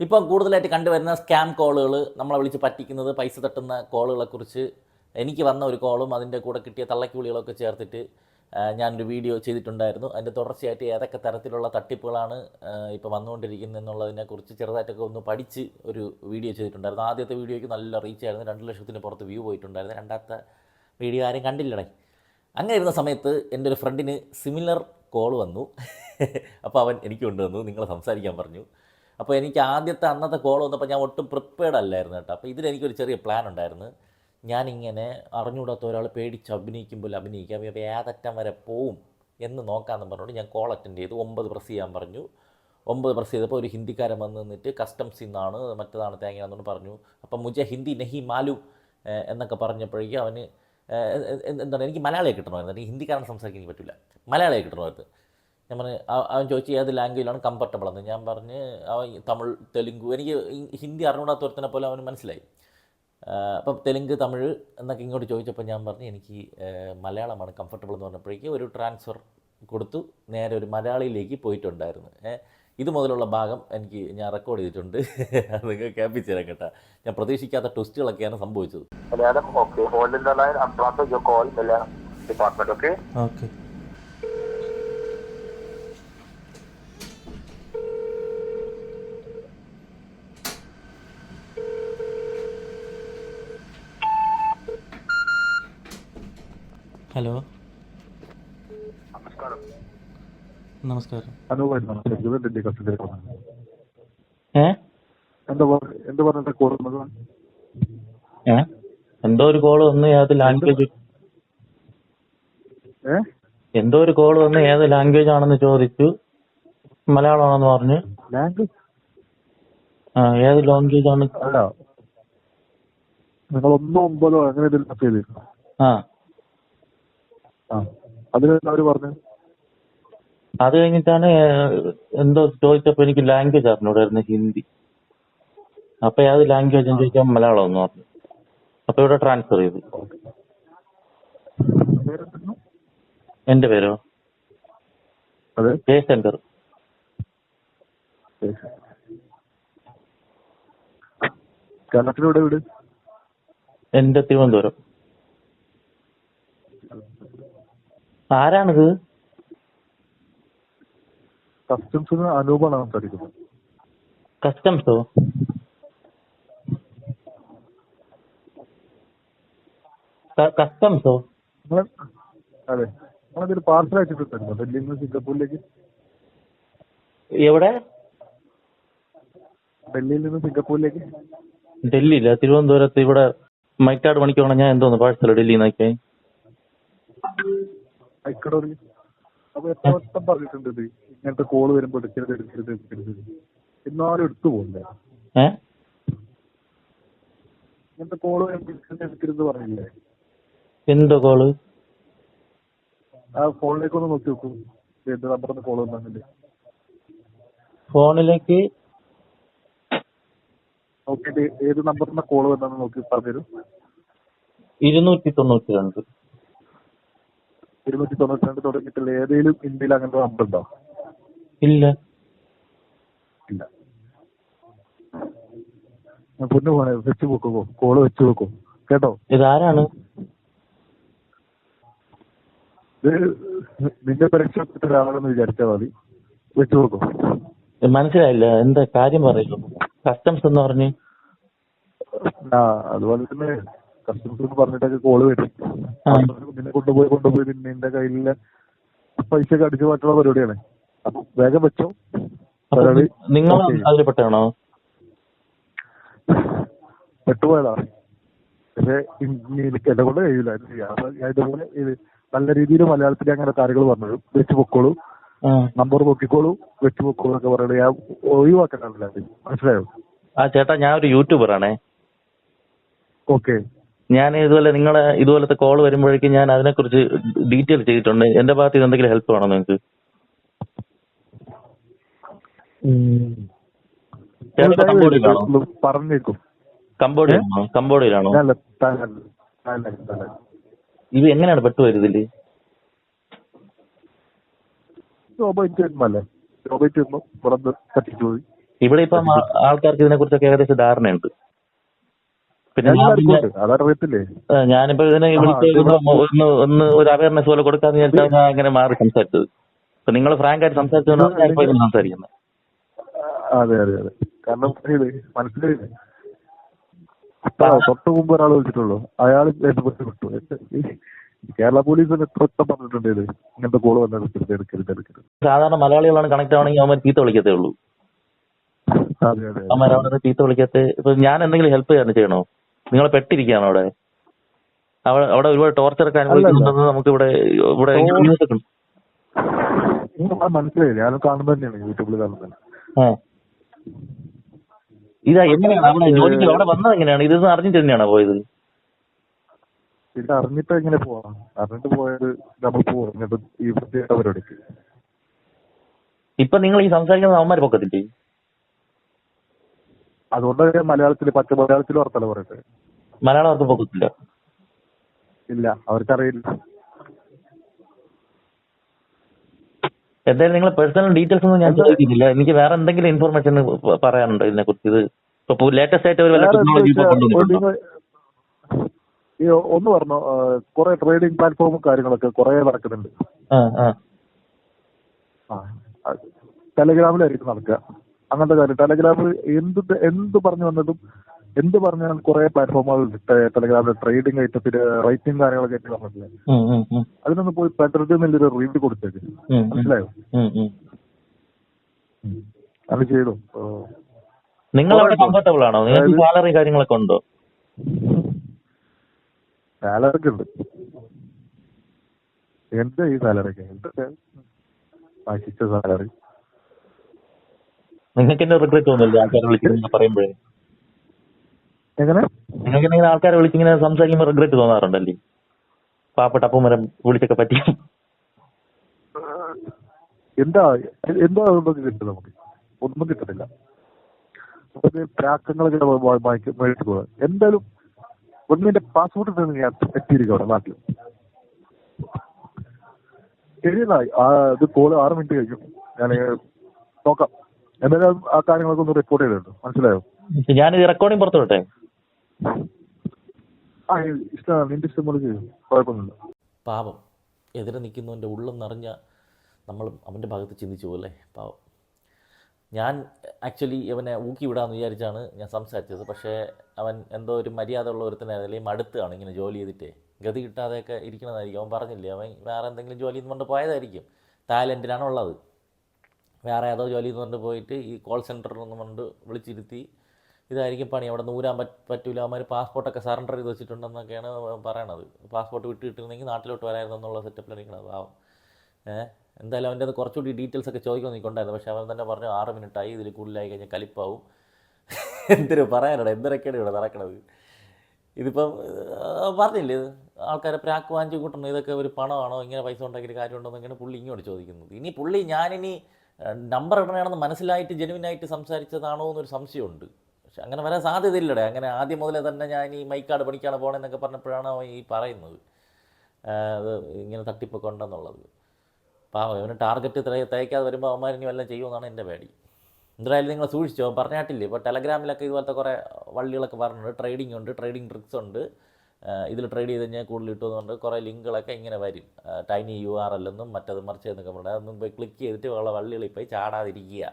ഇപ്പം കൂടുതലായിട്ട് കണ്ടുവരുന്ന സ്കാം കോളുകൾ നമ്മളെ വിളിച്ച് പറ്റിക്കുന്നത് പൈസ തട്ടുന്ന കോളുകളെക്കുറിച്ച് എനിക്ക് വന്ന ഒരു കോളും അതിന്റെ കൂടെ കിട്ടിയ തള്ളക്കുളികളൊക്കെ ചേർത്തിട്ട് ഞാനൊരു വീഡിയോ ചെയ്തിട്ടുണ്ടായിരുന്നു. അതിന്റെ തുടർച്ചയായിട്ട് ഏതൊക്കെ തരത്തിലുള്ള തട്ടിപ്പുകളാണ് ഇപ്പോൾ വന്നുകൊണ്ടിരിക്കുന്നത് എന്നുള്ളതിനെക്കുറിച്ച് ചെറുതായിട്ടൊക്കെ ഒന്ന് പഠിച്ച് ഒരു വീഡിയോ ചെയ്തിട്ടുണ്ടായിരുന്നു. ആദ്യത്തെ വീഡിയോയ്ക്ക് നല്ല റീച്ച് ആയിരുന്നു. രണ്ട് ലക്ഷത്തിന് പുറത്ത് വ്യൂ പോയിട്ടുണ്ടായിരുന്നു. രണ്ടാമത്തെ വീഡിയോ ആരും കണ്ടില്ലടേ. അങ്ങനെ ഇരുന്ന സമയത്ത് എന്റെ ഒരു ഫ്രണ്ടിന് സിമിലർ കോൾ വന്നു. അപ്പോൾ അവൻ എനിക്ക് കൊണ്ടുവന്നു. നിങ്ങൾ സംസാരിക്കാൻ പറഞ്ഞു. അപ്പോൾ എനിക്ക് ആദ്യത്തെ അന്നത്തെ കോൾ വന്നപ്പോൾ ഞാൻ ഒട്ടും പ്രിപ്പയർഡ് അല്ലായിരുന്നു കേട്ടോ. അപ്പോൾ ഇതിലെനിക്കൊരു ചെറിയ പ്ലാൻ ഉണ്ടായിരുന്നു. ഞാനിങ്ങനെ അറിഞ്ഞുകൂടാത്ത ഒരാൾ പേടിച്ച് അഭിനയിക്കുമ്പോൾ അഭിനയിക്കാം അപ്പോൾ ഏതറ്റം വരെ പോവും എന്ന് നോക്കാമെന്ന് പറഞ്ഞുകൊണ്ട് ഞാൻ കോൾ അറ്റൻഡ് ചെയ്തു. ഒമ്പത് പ്രസ് ചെയ്യാൻ പറഞ്ഞു. ഒമ്പത് പ്രസ് ചെയ്തപ്പോൾ ഒരു ഹിന്ദിക്കാരൻ വന്ന് നിന്നിട്ട് കസ്റ്റംസിൽ നിന്നാണ് മറ്റേതാണ് തേങ്ങയാണെന്ന് പറഞ്ഞു. അപ്പം മുജ ഹിന്ദി നഹി മാലു എന്നൊക്കെ പറഞ്ഞപ്പോഴേക്കും അവന് എന്താണ് എനിക്ക് മലയാളിയെ കിട്ടണമായിരുന്നു. ഹിന്ദിക്കാരൻ സംസാരിക്കാൻ എനിക്ക് പറ്റില്ല. മലയാളിയെ കിട്ടണമായിരുന്നു. ഞാൻ പറഞ്ഞു അവൻ ചോദിച്ചു ഏത് ലാംഗ്വേജിലാണ് കംഫർട്ടബിൾ എന്ന്. ഞാൻ പറഞ്ഞ് അവൻ തമിഴ് തെലുങ്ക് എനിക്ക് ഹിന്ദി അറിഞ്ഞൂടാത്ത ഒരുത്തനെ പോലെ അവന് മനസ്സിലായി. അപ്പം തെലുങ്ക് തമിഴ് എന്നൊക്കെ ഇങ്ങോട്ട് ചോദിച്ചപ്പോൾ ഞാൻ പറഞ്ഞു എനിക്ക് മലയാളമാണ് കംഫർട്ടബിൾ എന്ന് പറഞ്ഞപ്പോഴേക്കും ഒരു ട്രാൻസ്ഫർ കൊടുത്തു. നേരെ ഒരു മലയാളിയിലേക്ക് പോയിട്ടുണ്ടായിരുന്നു. ഇത് മുതലുള്ള ഭാഗം എനിക്ക് ഞാൻ റെക്കോർഡ് ചെയ്തിട്ടുണ്ട്. അതൊക്കെ നിങ്ങൾ കേൾപ്പിച്ചു തരാം കേട്ടോ. ഞാൻ പ്രതീക്ഷിക്കാത്ത ട്വിസ്റ്റുകളൊക്കെയാണ് സംഭവിച്ചത്. Malayalam call, Malayalam department, okay hello. നമസ്കാരം. എന്താ ഒരു കോൾ വന്ന് ഏത് ലാംഗ്വേജ് എന്തോ ഒരു കോൾ വന്ന് ഏത് ലാംഗ്വേജ് ആണെന്ന് ചോദിച്ചു. മലയാളമാണെന്ന് പറഞ്ഞു. ഏത് ലാംഗ്വേജ് ആണ്? നിങ്ങൾ ഒന്നോ ഒമ്പതോ അങ്ങനെ ആ. അവർ അത് കഴിഞ്ഞിട്ടാണ് എന്തോ ചോദിച്ചപ്പോ എനിക്ക് ലാംഗ്വേജ് അറിഞ്ഞൂടായിരുന്നു ഹിന്ദി. അപ്പൊ ഏത് ലാംഗ്വേജ് എന്ന് ചോദിച്ചാൽ മലയാളം എന്ന് പറഞ്ഞു. അപ്പൊ ഇവിടെ ട്രാൻസ്ഫർ ചെയ്തു. എന്റെ പേരോ? ജയശങ്കർ. കേരളത്തിലൂടെ വീട്? എന്റെ തിരുവനന്തപുരം. ആരാണിത്? കസ്റ്റംസ് അനൂപാണ് സംസാരിക്കുന്നത്. കസ്റ്റംസോ കസ്റ്റംസോ അതെ. നമ്മളതൊരു പാർസൽ അയച്ചിട്ടുണ്ടായിരുന്നു ഡൽഹിയിൽ നിന്ന് സിംഗപ്പൂരിലേക്ക്? എവിടെ? ഡൽഹിയിൽ നിന്ന് സിംഗപ്പൂരിലേക്ക്? ഡൽഹിയില്ല തിരുവനന്തപുരത്ത് ഇവിടെ മൈക്കാട് മണിക്ക് വേണം ഞാൻ എന്തോന്ന് പാഴ്സൽ ഡൽഹിയിൽ നിന്നൊക്കെ ഐക്കടോറി അപ്പൊ എത്ര വട്ടം പറഞ്ഞിട്ടുണ്ട് ഇത്? ഇങ്ങനത്തെ കോൾ വരുമ്പോ എടുക്കരുത് എടുക്കരുത് എടുക്കരുത്. എന്നാലും എടുത്തു ഏ? ഇങ്ങനത്തെ കോൾ വരുമ്പോ എടുക്കരുത് എടുക്കരുത് പറഞ്ഞില്ലേ എന്തോ കോൾ ആ ഫോണിലേക്ക് ഒന്ന് നോക്കി നോക്കൂ. ഏത് നമ്പറിന്ന് കോൾ വന്നിട്ടുണ്ട് ഫോണിലേക്ക്? നോക്കിയിട്ട് ഏത് നമ്പറിന്ന് കോൾ വന്നാന്ന് നോക്കി പറഞ്ഞു ഇരുന്നൂറ്റി തൊണ്ണൂറ്റി രണ്ട് ഇരുന്നൂറ്റി തൊണ്ണൂറ്റി രണ്ട് തുടങ്ങിയിട്ടുള്ള ഏതെങ്കിലും ഇന്ത്യയിൽ അങ്ങനത്തെ ഇല്ല. ഇല്ല. പൊന്നു പോണേ വെച്ച് വെക്കോ കോൾ വെച്ച് വെക്കോ കേട്ടോ? ഇതാരാണ് ഇത് നിന്റെ പരീക്ഷപ്പെട്ട ഒരാളെന്ന് വിചാരിച്ചാൽ മതി. വെച്ച് വെക്കോ മനസ്സിലായില്ല. എന്താ കാര്യം പറയുള്ളൂ കസ്റ്റംസ് എന്ന് പറഞ്ഞു. ആ അതുപോലെ തന്നെ കസ്റ്റമേഴ്സ് എന്ന് പറഞ്ഞിട്ടൊക്കെ കോൾ വരും. പിന്നെ കൊണ്ടുപോയി കൊണ്ടുപോയി പിന്നെ എന്റെ കയ്യിലെ പൈസ ഒക്കെ അടിച്ചു മാറ്റുള്ള പരിപാടിയാണ്. അപ്പൊ വേഗം വെച്ചോ. നിങ്ങൾ ഓക്കേ. അതിൽ പെട്ടാണോ പെട്ടുപോയതാ. പക്ഷെ എനിക്ക് എന്നെ കൊണ്ട് കഴിയില്ല ഇതുപോലെ ഇത് നല്ല രീതിയിൽ മലയാളത്തിൽ അങ്ങനെ കാര്യങ്ങൾ പറഞ്ഞത്. വെച്ചു പൊക്കോളൂ. നമ്പർ നോക്കിക്കോളൂ. വെച്ചു പൊക്കോളൂ ഒക്കെ പറയണത് ഞാൻ ഒഴിവാക്കണ്ടല്ല മനസ്സിലായോ? ആ ചേട്ടാ ഞാൻ ഒരു യൂട്യൂബർ ആണേ. ഓക്കെ. ഞാൻ ഇതുപോലെ നിങ്ങളെ ഇതുപോലത്തെ കോൾ വരുമ്പോഴേക്കും ഞാൻ അതിനെക്കുറിച്ച് ഡീറ്റെയിൽ ചെയ്തിട്ടുണ്ട്. എന്റെ ഭാഗത്ത് നിന്ന് എന്തെങ്കിലും ഹെൽപ്പ് വേണോ നിങ്ങൾക്ക്? താനല്ല ഇത് എങ്ങനെയാണ് പെട്ടു ഇതിൽ? ജോബായിട്ട് വരുമ്പല്ലേ ജോബായിട്ട് വരുമ്പോ ഇവിടെ ഇപ്പം ആൾക്കാർക്ക് ഇതിനെ കുറിച്ചൊക്കെ ഏകദേശം ധാരണയുണ്ട് പിന്നെ ഞാൻ എല്ലാവർക്കും പിന്നെ ഉണ്ട് അതറിയത്തില്ലേ ആ, ഞാനിപ്പോ ഇതിനെ ആ, വിളിച്ച് ഇവിടെ- ഒന്ന് ഒന്ന് ഒരു അവയർനെസ് പോലെ കൊടുക്കാന്ന് വിചാരിച്ചാൽ ഞാൻ അങ്ങനെ മാറി സംസാരിച്ചത്. ഇപ്പൊ നിങ്ങൾ ഫ്രാങ്ക് ആയിട്ട് സംസാരിച്ചതുകൊണ്ടാണ് ഞാൻ ഇപ്പൊ ഇങ്ങനെ സംസാരിക്കുന്നത് അതെ അതെ അതെ. കാരണം മനസ്സിലായില്ലേ തൊട്ട് മുമ്പ് ഒരാൾ വിളിച്ചിട്ടുള്ളൂ. അയാൾ വിട്ടു കേരള പോലീസിന് എത്ര പറഞ്ഞിട്ടുണ്ട് ഇത്? ഇങ്ങനത്തെ കോൾ വന്നാൽ എടുക്കരുത് എടുക്കരുത് എടുക്കരുത്. സാധാരണ മലയാളികളാണ് കണക്ട് ആവണമെങ്കിൽ അവന്മാർ ചീത്ത വിളിക്കത്തേ ഉള്ളൂ. അവന്മാരവിടെ ചീത്ത വിളിക്കത്തെ ഇപ്പൊ ഞാൻ എന്തെങ്കിലും ഹെൽപ്പ് ചെയ്യാൻ ചെയ്യണോ? നിങ്ങൾ പെട്ടിരിക്കുകയാണോ അവിടെ. അവിടെ അവിടെ ഒരുപാട് ടോർച്ചർ ഒക്കെ അനുഭവിക്കുന്നുണ്ടെന്ന് നമുക്ക് ഇവിടെ ഇവിടെ. ന്യൂസ് ഒക്കെ അത് തന്നെയാണ് യൂട്യൂബിൽ കാണുന്നത്. ഇതാ എങ്ങനെയാണ് അവിടെ ജോലിക്ക് അവിടെ വന്നത് എങ്ങനെയാണ്? ഇത് അറിഞ്ഞിട്ട് തന്നെയാണോ പോയത്? ഇത് അറിഞ്ഞിട്ട് എങ്ങനെ പോവാം അറിഞ്ഞിട്ട് പോയത് നമ്മൾ പോകും ഇങ്ങനത്തെ ഈ വൃത്തിയായിട്ട പരിപാടിക്ക് ഇപ്പൊ നിങ്ങൾ ഈ സംസാരിക്കുന്ന അവന്മാർ പൊക്കത്തില്ലേ? അതുകൊണ്ട് മലയാളത്തിൽ മലയാളത്തിൽ പച്ച മലയാളത്തിൽ വർത്തല പറയട്ടെ മലയാളം അവർക്ക് പൊക്കത്തില്ല. ഇല്ല അവർക്കറിയില്ല. എന്തായാലും നിങ്ങൾ പേഴ്സണൽ ഡീറ്റെയിൽസ് ഒന്നും ഞാൻ ചോദിക്കുന്നില്ല. എനിക്ക് വേറെ എന്തെങ്കിലും ഇൻഫർമേഷൻ പറയാനുണ്ടോ ഇതിനെ കുറിച്ച് ഇത് ഇപ്പൊ ലേറ്റസ്റ്റ് ആയിട്ട് ഒരു വല്ല വേറെ എന്താ ടെക്നോളജി ഇപ്പൊ കൊണ്ടുവന്നിട്ടുണ്ടോ? ഈ ഒന്ന് പറഞ്ഞു കുറെ ട്രേഡിംഗ് പ്ലാറ്റ്ഫോമും കാര്യങ്ങളൊക്കെ കുറെ നടക്കുന്നുണ്ട്. ടെലഗ്രാമിലായിരിക്കും നടക്കുക. അങ്ങനത്തെ കാര്യം. ടെലഗ്രാമിൽ എന്ത് എന്ത് പറഞ്ഞു വന്നതും എന്ത് പറഞ്ഞാൽ കുറെ പ്ലാറ്റ്ഫോമുകൾ ടെലഗ്രാമിൽ ട്രേഡിംഗ് പിന്നെ റൈറ്റിംഗ് കാര്യങ്ങളൊക്കെ ആയിട്ട് വന്നിട്ടില്ലേ? അതിനൊന്ന് പോയി പെട്ടത് നല്ലൊരു റിവ്യൂ കൊടുത്തേക്ക്. മനസ്സിലായോ. അത് ചെയ്തു. നിങ്ങൾ അവിടെ കംഫർട്ടബിൾ ആണോ? നിങ്ങൾക്ക് സാലറി കാര്യങ്ങളൊക്കെ ഉണ്ടോ? സാലറി ഒക്കെ ഉണ്ട്. എന്താ ഈ സാലറി ഒക്കെ നശിച്ച സാലറി നിങ്ങൾക്ക് എന്നെ റിഗ്രറ്റ് തോന്നില്ല ആൾക്കാരെ വിളിച്ചിങ്ങനെ പറയുമ്പോഴേ? എങ്ങനെ? നിങ്ങൾക്ക് എന്തെങ്കിലും ആൾക്കാരെ വിളിച്ചിങ്ങനെ സംസാരിക്കുമ്പോൾ റിഗ്രറ്റ് തോന്നാറുണ്ടല്ലേ? പാപ്പട്ട അപ്പൂമരം വിളിച്ചൊക്കെ പറ്റി എന്താ? എന്താ അതുകൊണ്ടൊക്കെ കിട്ടും നമുക്ക്. ഒന്നും കിട്ടത്തില്ല. നമുക്ക് പ്രാക്കങ്ങളൊക്കെ മേടിച്ചു പോകാം എന്തായാലും ഒന്നിന്റെ പാസ്പോർട്ട് ഉണ്ടെങ്കിൽ ഞാൻ എത്തിയിരിക്കും അവിടെ നാട്ടിൽ ശരിയെന്നായി ആ ഇത് കോൾ ആറ് മിനിറ്റ് കഴിഞ്ഞു. ഞാൻ നോക്കാം. എന്തായാലും ആ കാര്യങ്ങളൊക്കെ ഒന്ന് റിപ്പോർട്ട് ചെയ്തിട്ടുണ്ട്. മനസ്സിലായോ? ഞാനിത് റെക്കോർഡിംഗ് പുറത്തു വിട്ടെ ആ ഇഷ്ടമാണ് നിന്റെ ഇഷ്ടം പോലെ ചെയ്യും കുഴപ്പമൊന്നുമില്ല. പാപം എതിരെ നിൽക്കുന്നവന്റെ ഉള്ളം നിറഞ്ഞ നമ്മൾ അവന്റെ ഭാഗത്ത് ചിന്തിച്ചു പോലെ പാവം. ഞാൻ ആക്ച്വലി ഇവനെ ഊക്കി വിടാമെന്ന് വിചാരിച്ചാണ് ഞാൻ സംസാരിച്ചത്. പക്ഷേ അവൻ എന്തോ ഒരു മര്യാദ ഉള്ള ഒരുത്തനായിരുന്നു അല്ലെങ്കിൽ മടുത്താണ് ഇങ്ങനെ ജോലി ചെയ്തിട്ടേ. ഗതി കിട്ടാതെയൊക്കെ ഇരിക്കണതായിരിക്കും. അവൻ പറഞ്ഞില്ലേ അവൻ വേറെ എന്തെങ്കിലും ജോലി കൊണ്ട് പോയതായിരിക്കും. തായ്ലൻഡിലാണ് ഉള്ളത് വേറെ ഏതോ ജോലി എന്ന് പറഞ്ഞിട്ട് പോയിട്ട് ഈ കോൾ സെന്ററിൽ നിന്ന് കൊണ്ട് വിളിച്ചിരുത്തി. ഇതായിരിക്കും പണി. അവിടെ നൂരാൻ പറ്റ പറ്റൂല. അവന്മാർ പാസ്പോർട്ടൊക്കെ സറണ്ടർ ചെയ്ത് വെച്ചിട്ടുണ്ടെന്നൊക്കെയാണ് പറയണത്. പാസ്പോർട്ട് വിട്ട് കിട്ടിയിരുന്നെങ്കിൽ നാട്ടിലോട്ട് വരായിരുന്നു എന്നുള്ള സെറ്റപ്പിലാണ് ഇരിക്കണത് പാവം. ഏഹ് എന്തായാലും അവന്റെ അത് കുറച്ചുകൂടി ഡീറ്റെയിൽസ് ഒക്കെ ചോദിക്കാൻ നിൽക്കുണ്ടായിരുന്നു പക്ഷേ അവൻ തന്നെ പറഞ്ഞു ആറ് മിനിറ്റായി ഇതിൽ കൂടുതലായി കഴിഞ്ഞാൽ കലിപ്പാവും. എന്തിനു പറയാനടാ? എന്തൊക്കെയാണ് ഇവിടെ നടക്കണത്? ഇതിപ്പം പറഞ്ഞില്ലേ? ആൾക്കാരെ പ്രാക്ക് വാങ്ങിച്ചു കൂട്ടണം. ഇതൊക്കെ ഒരു പണമാണോ? ഇങ്ങനെ പൈസ ഉണ്ടാക്കിയിട്ട് കാര്യമുണ്ടോ എന്നൊക്കെയാണ് പുള്ളി ഇങ്ങോട്ട് ചോദിക്കുന്നത്. ഇനി പുള്ളി ഞാനിനി നമ്പർ ഇടണയാണെന്ന് മനസ്സിലായിട്ട് ജെനുവിനായിട്ട് സംസാരിച്ചതാണോ എന്നൊരു സംശയമുണ്ട്. പക്ഷെ അങ്ങനെ വരാൻ സാധ്യതയില്ലടേ. അങ്ങനെ ആദ്യം മുതലേ തന്നെ ഞാൻ ഈ മൈക്കാട് പണിക്കാണ് പോകണമെന്നൊക്കെ പറഞ്ഞപ്പോഴാണ് ഈ പറയുന്നത്. ഇങ്ങനെ തട്ടിപ്പൊക്കെ ഉണ്ടെന്നുള്ളത്. പാവം ഇവന് ടാർഗറ്റ് തയ്ക്കാതെ വരുമ്പോൾ അവന്മാർ ഇനി വല്ലതും ചെയ്യുമെന്നാണ് എന്റെ പേടി. എന്തായാലും നിങ്ങൾ സൂക്ഷിച്ചോ? പറഞ്ഞാട്ടില്ലേ? ഇപ്പോൾ ടെലഗ്രാമിലൊക്കെ ഇതുപോലത്തെ കുറേ വള്ളികളൊക്കെ പറഞ്ഞിട്ടുണ്ട്. ട്രേഡിംഗ് ഉണ്ട് ട്രേഡിംഗ് ട്രിക്സ് ഉണ്ട് ഇതിൽ ട്രേഡ് ചെയ്ത് കഴിഞ്ഞാൽ കൂടുതൽ കിട്ടുമെന്നുണ്ട് കുറേ ലിങ്കുകളൊക്കെ ഇങ്ങനെ വരും. ടൈനി യു ആർ എല്ലെന്നും മറ്റത് മറിച്ച് എന്നൊക്കെ പറഞ്ഞാൽ അതൊന്നും പോയി ക്ലിക്ക് ചെയ്തിട്ട് ഉള്ള വള്ളികളിൽ പോയി ചാടാതിരിക്കുക.